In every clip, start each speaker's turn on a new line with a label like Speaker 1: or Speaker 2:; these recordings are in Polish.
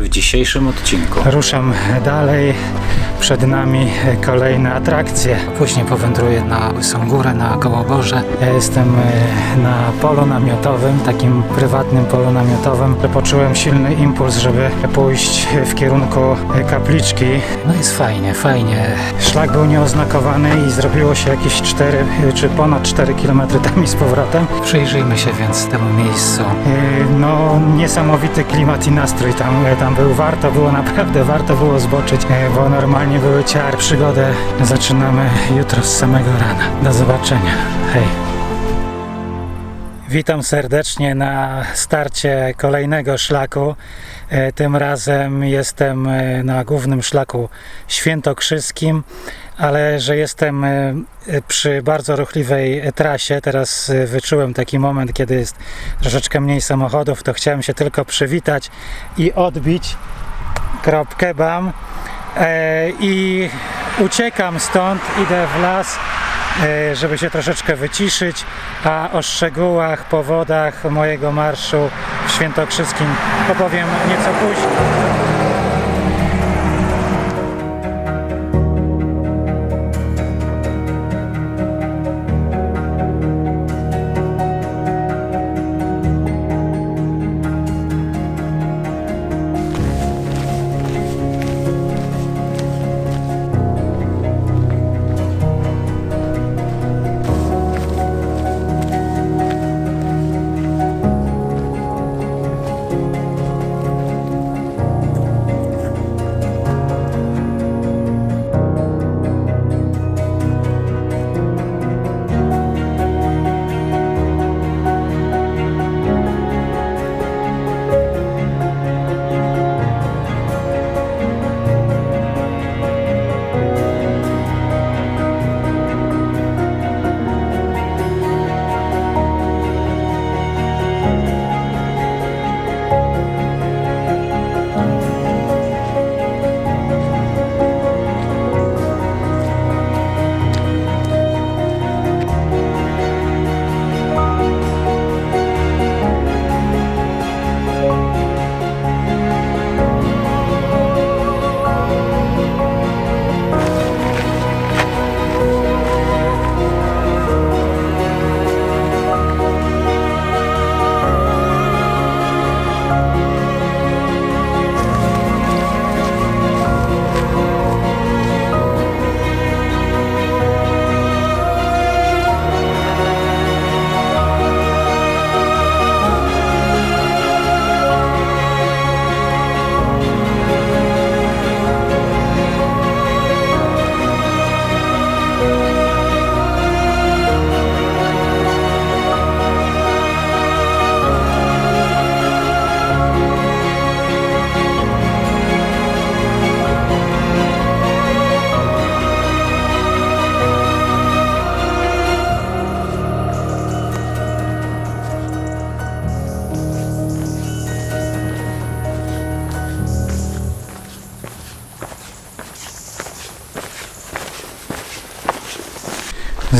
Speaker 1: w dzisiejszym odcinku.
Speaker 2: Ruszam dalej. Przed nami kolejne atrakcje. Później powędruję na Łysą Górę, na Kołoborze. Ja jestem e, na polu namiotowym, takim prywatnym polu namiotowym. Poczułem silny impuls, żeby pójść w kierunku kapliczki. No jest fajnie, fajnie. Szlak był nieoznakowany i zrobiło się jakieś 4 czy ponad 4 km tam i z powrotem. Przyjrzyjmy się więc temu miejscu. E, No niesamowity klimat i nastrój tam, e, tam był. Warto było, naprawdę warto było zboczyć, e, bo normalnie były ciary. Przygodę zaczynamy jutro z samego rana. Do zobaczenia. Hej. Witam serdecznie na starcie kolejnego szlaku. E, Tym razem jestem e, na głównym szlaku świętokrzyskim, ale że jestem e, e, przy bardzo ruchliwej e, trasie. Teraz wyczułem taki moment, kiedy jest troszeczkę mniej samochodów, to chciałem się tylko przywitać i odbić kropkę bam i uciekam stąd, idę w las, żeby się troszeczkę wyciszyć, a o szczegółach, powodach mojego marszu w Świętokrzyskim opowiem nieco później.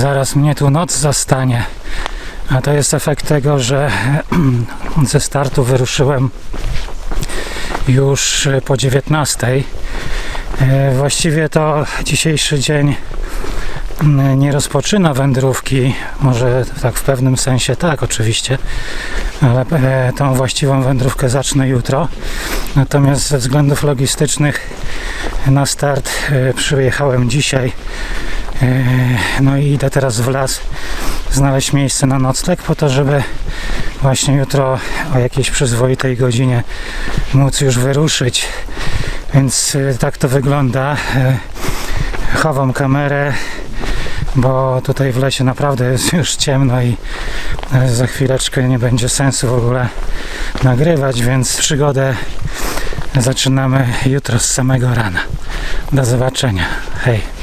Speaker 2: Zaraz mnie tu noc zastanie. A to jest efekt tego, że ze startu wyruszyłem już po 19. E, Właściwie to dzisiejszy dzień nie rozpoczyna wędrówki, może tak w pewnym sensie tak oczywiście, ale e, tą właściwą wędrówkę zacznę jutro. Natomiast ze względów logistycznych na start e, przyjechałem dzisiaj. E, No i idę teraz w las znaleźć miejsce na nocleg po to, żeby właśnie jutro o jakiejś przyzwoitej godzinie móc już wyruszyć. Więc e, tak to wygląda. E, Chowam kamerę, bo tutaj w lesie naprawdę jest już ciemno i e, za chwileczkę nie będzie sensu w ogóle nagrywać, więc przygodę zaczynamy jutro z samego rana. Do zobaczenia. Hej.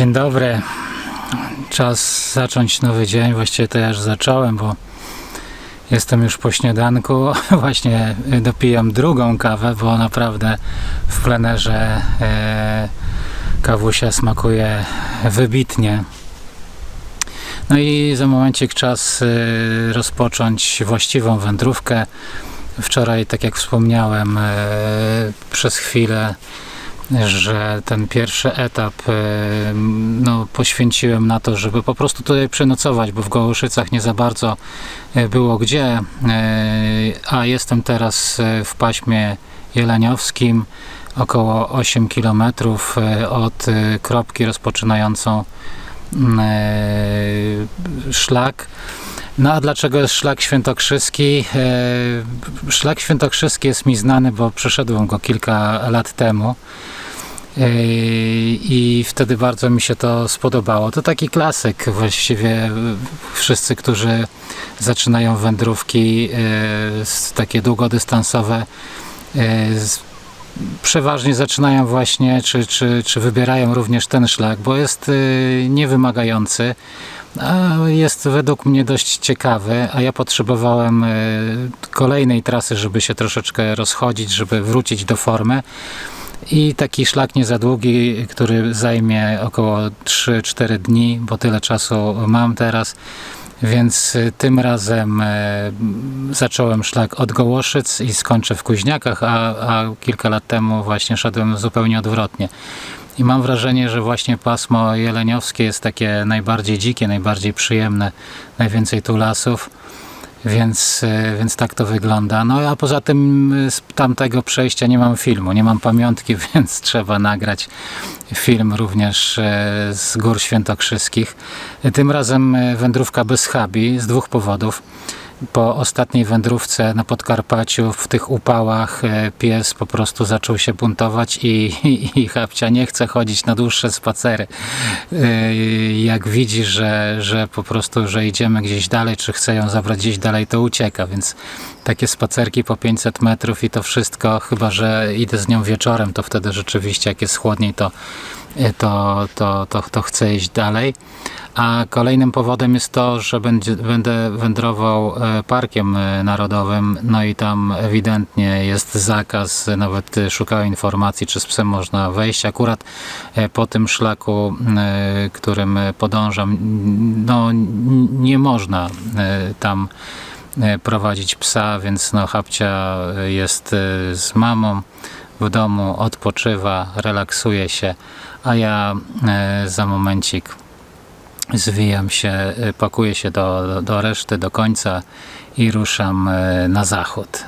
Speaker 2: Dzień dobry. Czas zacząć nowy dzień. Właściwie to ja już zacząłem, bo jestem już po śniadanku. Właśnie dopijam drugą kawę, bo naprawdę w plenerze e, kawusia smakuje wybitnie. No i za momencik czas e, rozpocząć właściwą wędrówkę. Wczoraj, tak jak wspomniałem, przez chwilę że ten pierwszy etap e, no, poświęciłem na to, żeby po prostu tutaj przenocować, bo w Gołoszycach nie za bardzo e, było gdzie, e, a jestem teraz w paśmie jeleniowskim, około 8 km od kropki rozpoczynającą szlak. No a dlaczego jest szlak świętokrzyski? Szlak świętokrzyski jest mi znany, bo przeszedłem go kilka lat temu i wtedy bardzo mi się to spodobało. To taki klasyk właściwie wszyscy, którzy zaczynają wędrówki takie długodystansowe przeważnie zaczynają właśnie, czy, czy, czy wybierają również ten szlak, bo jest niewymagający, a jest według mnie dość ciekawy, a ja potrzebowałem kolejnej trasy, żeby się troszeczkę rozchodzić, żeby wrócić do formy i taki szlak nie za długi, który zajmie około 3-4 dni, bo tyle czasu mam teraz. Więc y, tym razem e, zacząłem szlak od Gołoszyc i skończę w Kuźniakach, a, a kilka lat temu właśnie szedłem zupełnie odwrotnie. I mam wrażenie, że właśnie pasmo jeleniowskie jest takie najbardziej dzikie, najbardziej przyjemne, najwięcej tu lasów. Więc, e, więc tak to wygląda. No a poza tym e, z tamtego przejścia nie mam filmu, nie mam pamiątki, więc trzeba nagrać film również e, z Gór Świętokrzyskich. Tym razem wędrówka bez habi z dwóch powodów po ostatniej wędrówce na Podkarpaciu w tych upałach e, pies po prostu zaczął się buntować i, i, i nie chce chodzić na dłuższe spacery. E, jak widzi, że, że po prostu, że idziemy gdzieś dalej, czy chce ją zabrać gdzieś dalej, to ucieka, więc takie spacerki po 500 metrów i to wszystko, chyba, że idę z nią wieczorem, to wtedy rzeczywiście jak jest chłodniej, to to, to, to, to chcę iść dalej. A kolejnym powodem jest to, że będzie, będę wędrował e, parkiem e, narodowym, no i tam ewidentnie jest zakaz, nawet szukałem informacji, czy z psem można wejść. Akurat e, po tym szlaku, którym podążam, no nie można tam prowadzić psa, więc no Habcia jest z mamą w domu, odpoczywa, relaksuje się, a ja e, za momencik zwijam się, e, pakuję się do, do reszty, do końca i ruszam e, na zachód.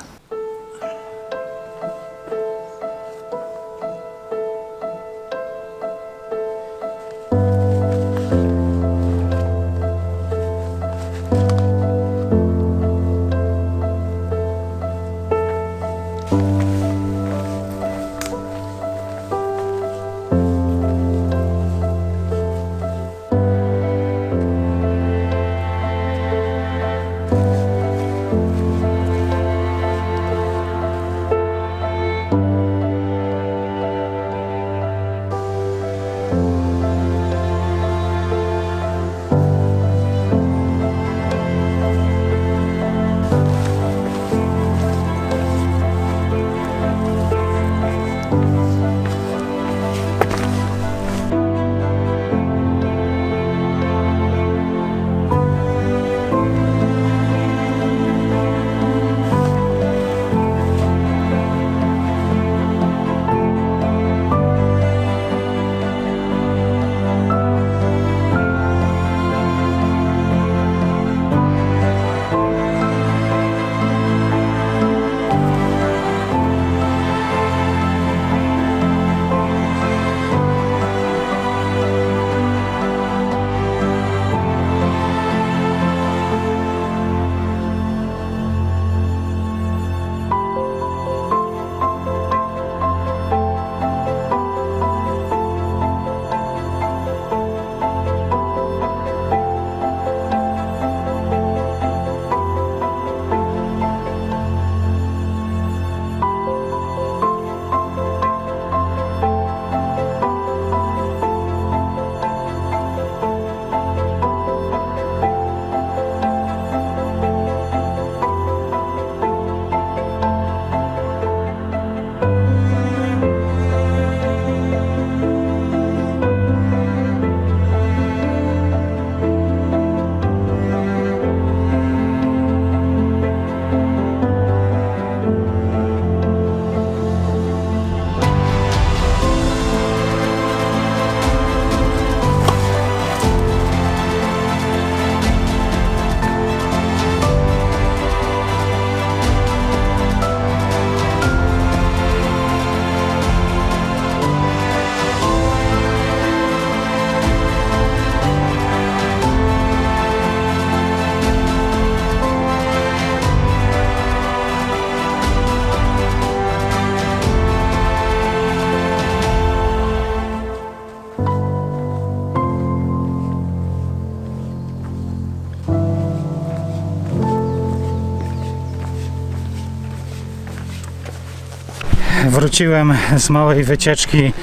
Speaker 2: Wróciłem z małej wycieczki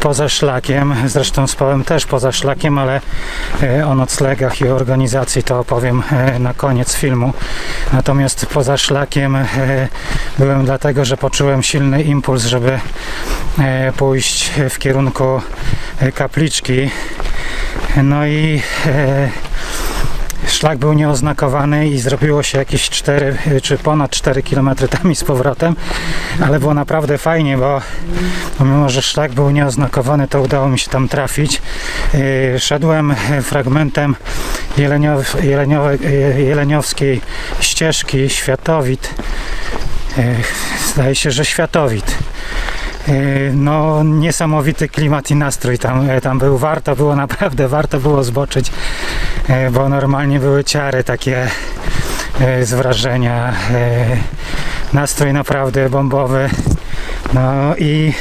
Speaker 2: poza szlakiem. Zresztą spałem też poza szlakiem, ale e, o noclegach i organizacji to opowiem e, na koniec filmu. Natomiast poza szlakiem e, byłem dlatego, że poczułem silny impuls, żeby pójść w kierunku kapliczki. No i szlak był nieoznakowany i zrobiło się jakieś 4 czy ponad 4 km tam i z powrotem, ale było naprawdę fajnie, bo pomimo, że szlak był nieoznakowany, to udało mi się tam trafić. Yy, Szedłem fragmentem jeleniow, yy, jeleniowskiej ścieżki Światowit. Yy, Zdaje się, że Światowit. Yy, No, niesamowity klimat i nastrój tam, e, tam był. Warto było, naprawdę warto było zboczyć, e, bo normalnie były ciary takie e, z wrażenia. e, Nastrój naprawdę bombowy. No i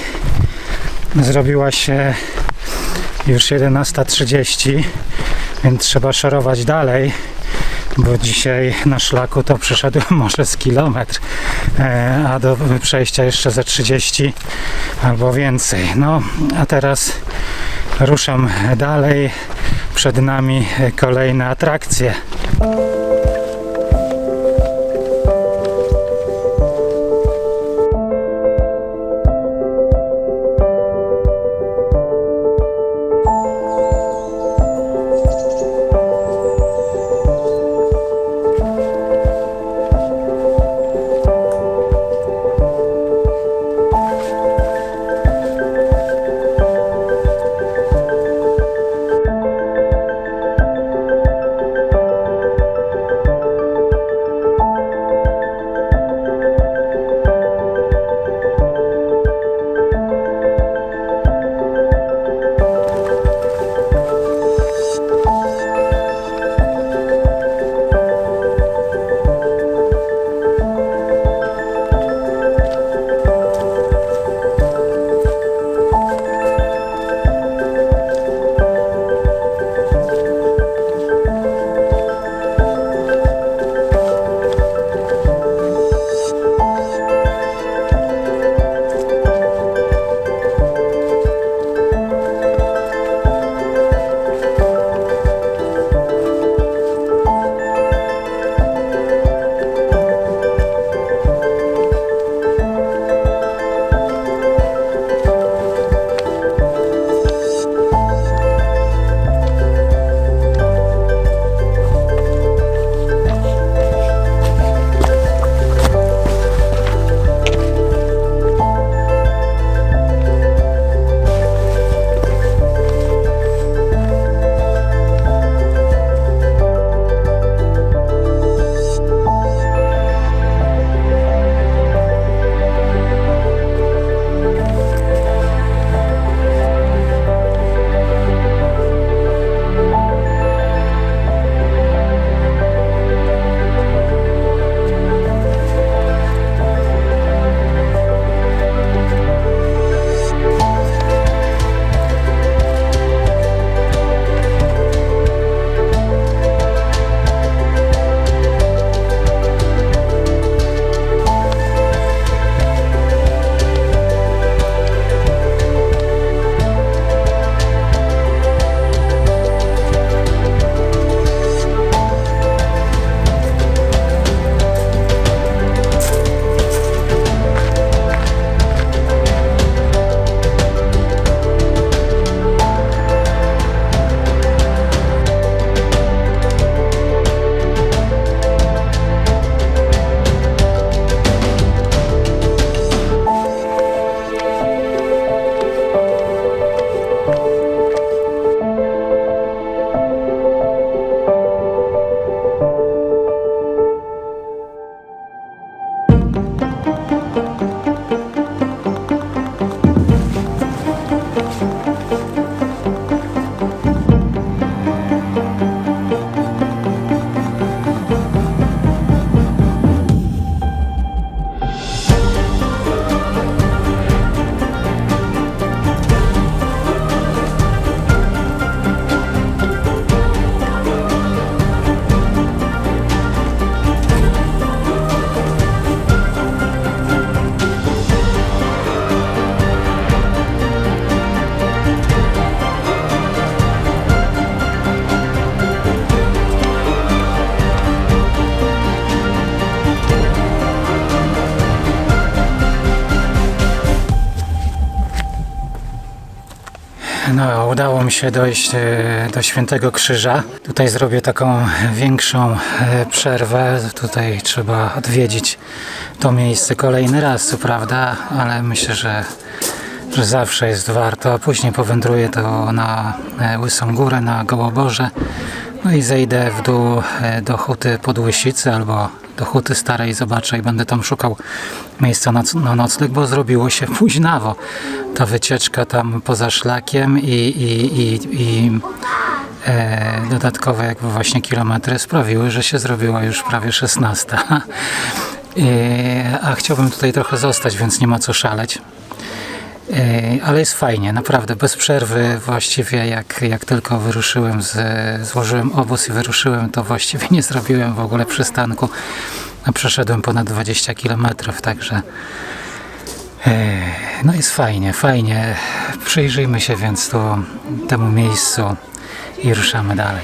Speaker 2: zrobiła się już 11.30, więc trzeba szorować dalej bo dzisiaj na szlaku to przeszedłem może z kilometr, e, a do przejścia jeszcze ze 30 albo więcej. No, a teraz ruszam dalej. Przed nami kolejne atrakcje. No, udało mi się dojść e, do Świętego Krzyża. Tutaj zrobię taką większą e, przerwę. Tutaj trzeba odwiedzić to miejsce kolejny raz, co prawda, ale myślę, że, że zawsze jest warto. Później powędruję to na e, Łysą Górę, na Gołoborze. No i zejdę w dół do Huty Podłysicy albo do Huty Starej, zobaczę i będę tam szukał miejsca na, na nocleg, bo zrobiło się późnawo. Ta wycieczka tam poza szlakiem i, i, i, i e, dodatkowe jakby właśnie kilometry sprawiły, że się zrobiła już prawie 16. E, a chciałbym tutaj trochę zostać, więc nie ma co szaleć. E, Ale jest fajnie, naprawdę, bez przerwy właściwie jak, jak tylko wyruszyłem, z, złożyłem obóz i wyruszyłem, to właściwie nie zrobiłem w ogóle przystanku. A przeszedłem ponad 20 km, także e, no jest fajnie, fajnie. Przyjrzyjmy się więc tu, temu miejscu i ruszamy dalej.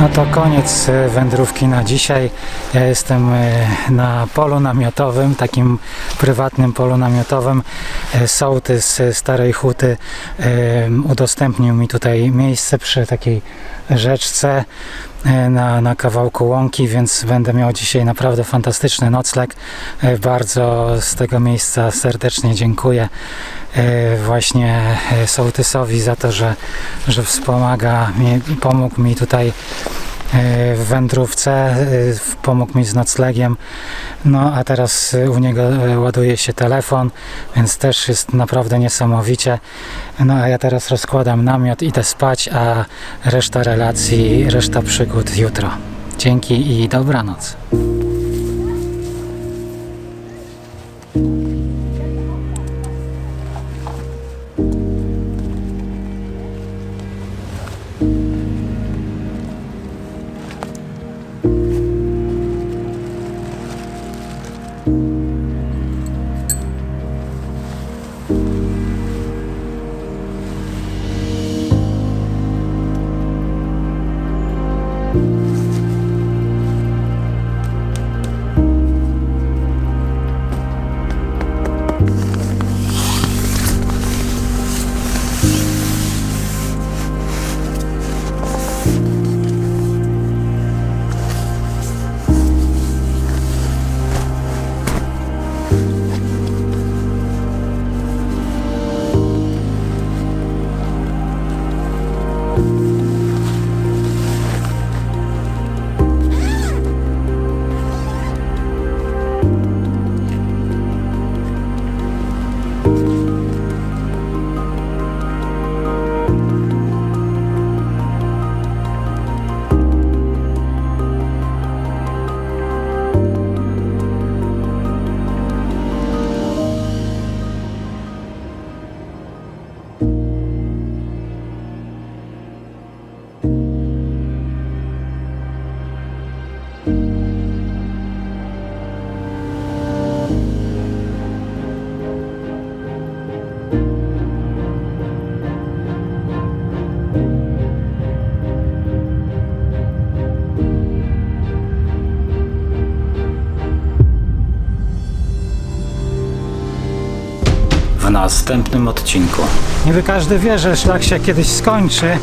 Speaker 2: No to koniec e, wędrówki na dzisiaj. Ja jestem e, na polu namiotowym, takim prywatnym polu namiotowym. E, Sołtys Starej Huty udostępnił mi tutaj miejsce przy takiej rzeczce e, na, na kawałku łąki, więc będę miał dzisiaj naprawdę fantastyczny nocleg. E, Bardzo z tego miejsca serdecznie dziękuję właśnie Sołtysowi za to, że, że wspomaga pomógł mi tutaj w wędrówce, e, pomógł mi z noclegiem. No a teraz e, u niego e, ładuje się telefon, więc też jest naprawdę niesamowicie. No a ja teraz rozkładam namiot, idę spać, a reszta relacji, reszta przygód jutro. Dzięki i dobranoc. W następnym odcinku. Niby każdy wie, że szlak się kiedyś skończy,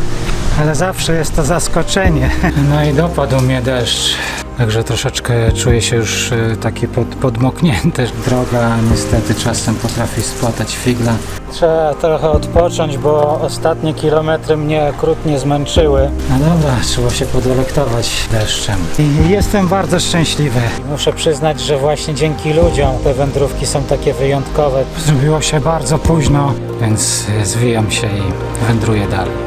Speaker 2: ale zawsze jest to zaskoczenie. No i dopadł mnie deszcz. Także troszeczkę czuję się już e, taki pod, podmoknięty. Droga niestety czasem potrafi spłatać figla. Trzeba trochę odpocząć, bo ostatnie kilometry mnie okrutnie zmęczyły. No dobra, trzeba się podelektować deszczem. I jestem bardzo szczęśliwy. Muszę przyznać, że właśnie dzięki ludziom te wędrówki są takie wyjątkowe. Zrobiło się bardzo późno, więc e, zwijam się i wędruję dalej.